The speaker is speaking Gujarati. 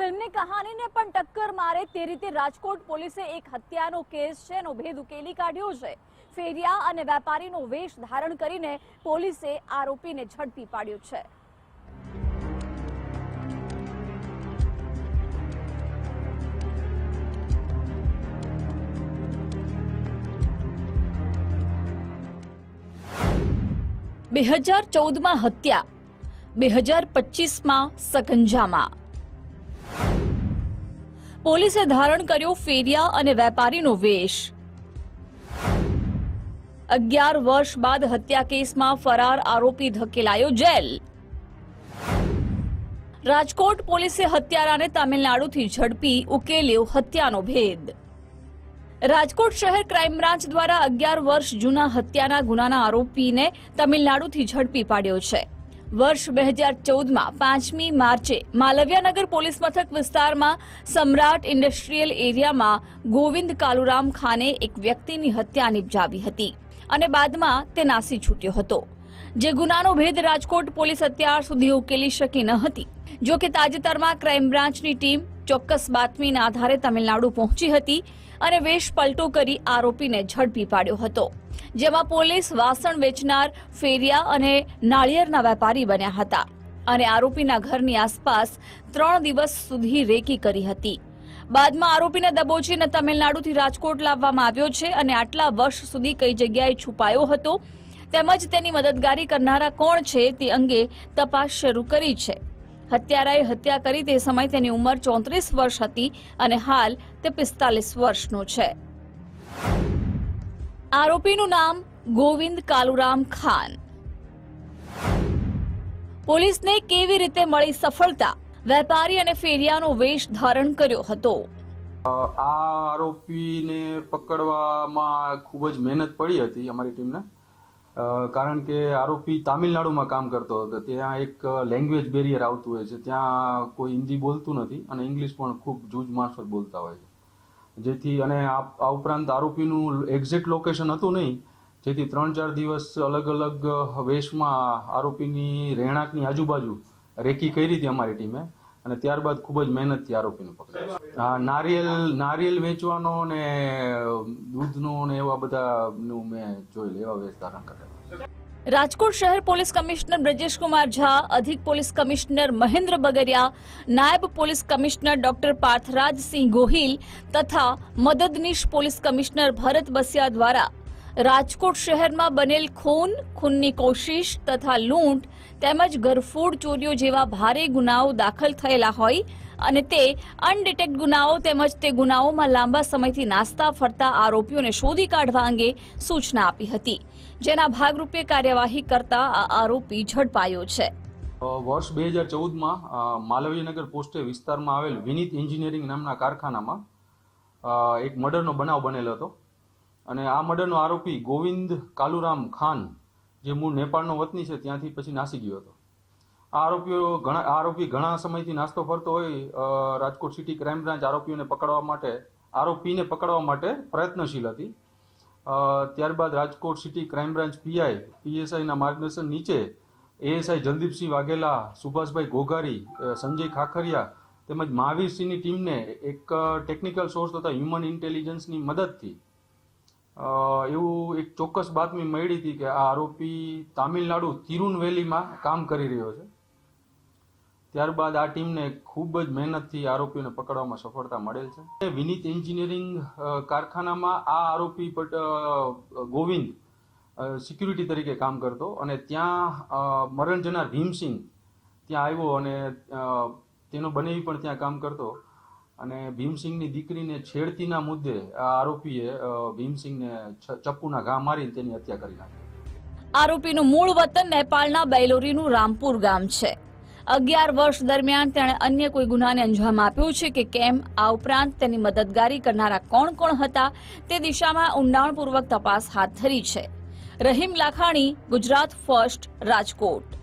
ફિલ્મની કહાનીને પણ ટક્કર મારે. તે રીતે રાજકોટ પોલીસે એક હત્યાનો કેસ છે, એનો ભેદ ઉકેલી કાઢ્યો છે. ફેરિયા અને વેપારીનો વેશ ધારણ કરીને પોલીસે આરોપીને ઝડપી પાડ્યો છે. બે હજાર ચૌદમાં હત્યા, બે હજાર પચીસમાં સકંજામાં પોલીસે ધારણ કર્યો ફેરિયા અને વેપારીનો વેશ. અગિયાર વર્ષ બાદ હત્યા કેસમાં ફરાર આરોપી ધકેલાયો જેલ. રાજકોટ પોલીસે હત્યારાને તામિલનાડુથી ઝડપી ઉકેલ્યો હત્યાનો ભેદ. રાજકોટ શહેર ક્રાઇમ બ્રાન્ચ દ્વારા અગિયાર વર્ષ જૂના હત્યાના ગુનાના આરોપીને તમિલનાડુથી ઝડપી પાડ્યો છે. વર્ષ બે હજાર ચૌદમાં પાંચમી માર્ચે માલવ્યાનગર પોલીસ મથક વિસ્તારમાં સમ્રાટ ઇન્ડસ્ટ્રીયલ એરિયામાં ગોવિંદ કાલુરામ ખાને એક વ્યક્તિની હત્યા નિપજાવી હતી અને બાદમાં તે નાસી છૂટ્યો હતો. જે ગુનાનો ભેદ રાજકોટ પોલીસ અત્યાર સુધી ઉકેલી શકી ન હતી. જો કે તાજેતરમાં ક્રાઇમ બ્રાન્ચની ટીમ ચોક્કસ બાતમીના આધારે તમિલનાડુ પહોંચી હતી અને વેશ પલટો કરી આરોપીને ઝડપી પાડ્યો હતો, જેમાં પોલીસ વાસણ વેચનાર, ફેરિયા અને નાળિયેરના વેપારી બન્યા હતા અને આરોપીના ઘરની આસપાસ ત્રણ દિવસ સુધી રેકી કરી હતી. બાદમાં આરોપીને દબોચીને તમિલનાડુથી રાજકોટ લાવવામાં આવ્યો છે અને આટલા વર્ષ સુધી કઈ જગ્યાએ છુપાયો હતો, તેમજ તેની મદદગારી કરનારા કોણ છે તે અંગે તપાસ શરૂ કરી છે. હત્યારાએ હત્યા કરી તે સમયે તેની ઉંમર ચોત્રીસ વર્ષ હતી અને હાલ તે પિસ્તાલીસ વર્ષનો છે. આરોપીનું નામ ગોવિંદ કાલુરામ ખાન. પોલીસને કેવી રીતે મળી સફળતા? વેપારી અને ફેરિયાનો વેશ ધારણ કર્યો હતો. આ આરોપીને પકડવામાં ખૂબ જ મહેનત પડી હતી અમારી ટીમને. કારણ કે આરોપી તામિલનાડુમાં કામ કરતો હતો. ત્યાં એક લેંગ્વેજ બેરિયર આવતું હોય છે. ત્યાં કોઈ હિન્દી બોલતું નથી અને ઇંગ્લિશ પણ ખૂબ જૂજ મારફત બોલતા હોય છે. જેથી અને આ ઉપરાંત આરોપીનું એક્ઝેક્ટ લોકેશન હતું નહીં. જેથી ત્રણ ચાર દિવસ અલગ અલગ વેશમાં આરોપીની રહેણાંકની આજુબાજુ રેકી કરી હતી અમારી ટીમે. અને ત્યારબાદ ખૂબ જ મહેનતથી આરોપીને પકડ્યો નારિયેલ નારિયેલ વેચવાનો ને દૂધનો ને એવા બધાનું મેં જોયેલ, એવા વેશ ધારણ કરેલા. રાજકોટ શહેર પોલીસ કમિશનર બ્રજેશકુમાર ઝા, અધિક પોલીસ કમિશનર મહેન્દ્ર બગરિયા, નાયબ police commissioner doctor Parthrajsinh Gohil તથા મદદનીશ પોલીસ કમિશનર ભરત બસિયા દ્વારા રાજકોટ શહેરમાં બનેલ ખૂન, ખૂનની કોશિશ તથા લૂંટ તેમજ ગરફોડ ચોરીઓ જેવા ભારે ગુનાઓ દાખલ થયેલા હોય અને તે અનડિટેક્ટ ગુનાઓ તેમજ તે ગુનાઓમાં લાંબા સમયથી નાસ્તા ફરતા આરોપીઓને શોધી કાઢવા અંગે સૂચના આપી હતી. જેના ભાગરૂપે કાર્યવાહી કરતા આ આરોપી ઝડપાયો છે. વર્ષ બે હજાર ચૌદમાં માલવીયનગર પોસ્ટે વિસ્તારમાં આવેલ વિનીત એન્જિનિયરિંગ નામના કારખાનામાં એક મર્ડરનો બનાવ બનેલો હતો. અને આ મર્ડરનો આરોપી ગોવિંદ કાલુરામ ખાન, જે મૂળ નેપાળનો વતની છે, ત્યાંથી પછી નાસી ગયો હતો. આ આરોપીઓ ઘણા આરોપી ઘણા સમયથી નાસ્તો ફરતો હોય રાજકોટ સિટી ક્રાઇમ બ્રાન્ચ આરોપીઓને પકડવા માટે આરોપીને પકડવા માટે પ્રયત્નશીલ હતી. ત્યારબાદ Rajkot city crime branch PI, પીએસઆઈના માર્ગદર્શન નીચે એએસઆઈ જલદીપસિંહ વાઘેલા, સુભાષભાઈ ઘોઘારી સંજય ખાખરિયા તેમજ મહાવીરસિંહની ટીમને એક ટેકનિકલ સોર્સ તથા હ્યુમન ઇન્ટેલિજન્સની મદદથી એવું એક ચોક્કસ બાતમી મળી હતી કે આ આરોપી તામિલનાડુ તિરુનવેલીમાં કામ કરી રહ્યો છે. ત્યારબાદ આ ટીમને ખૂબ જ મહેનતથી આરોપીઓને પકડવામાં સફળતા મળેલ છે. વિનીત એન્જિનિયરિંગ કારખાનામાં આ આરોપી ગોવિંદ સિક્યુરિટી તરીકે કામ કરતો અને ત્યાં મરણ જનાર ભીમસિંહ ત્યાં આવ્યો અને તેનો બનેવી પણ ત્યાં કામ કરતો. અને ભીમસિંહની દીકરીને છેડતીના મુદ્દે આરોપીએ ભીમસિંહને ચપ્પુના ઘા મારીને તેની હત્યા કરી નાખી. આરોપીનું મૂળ વતન નેપાળના બેલોરીનું રામપુર ગામ છે. અગિયાર વર્ષ દરમિયાન તેણે અન્ય કોઈ ગુનાને અંજામ આપ્યો છે કે કેમ? આ ઉપરાંત તેની મદદગારી કરનારા કોણ કોણ હતા? તે દિશામાં ઊંડાણપૂર્વક તપાસ હાથ ધરી છે. રહીમ લાખાણી, ગુજરાત ફર્સ્ટ, રાજકોટ.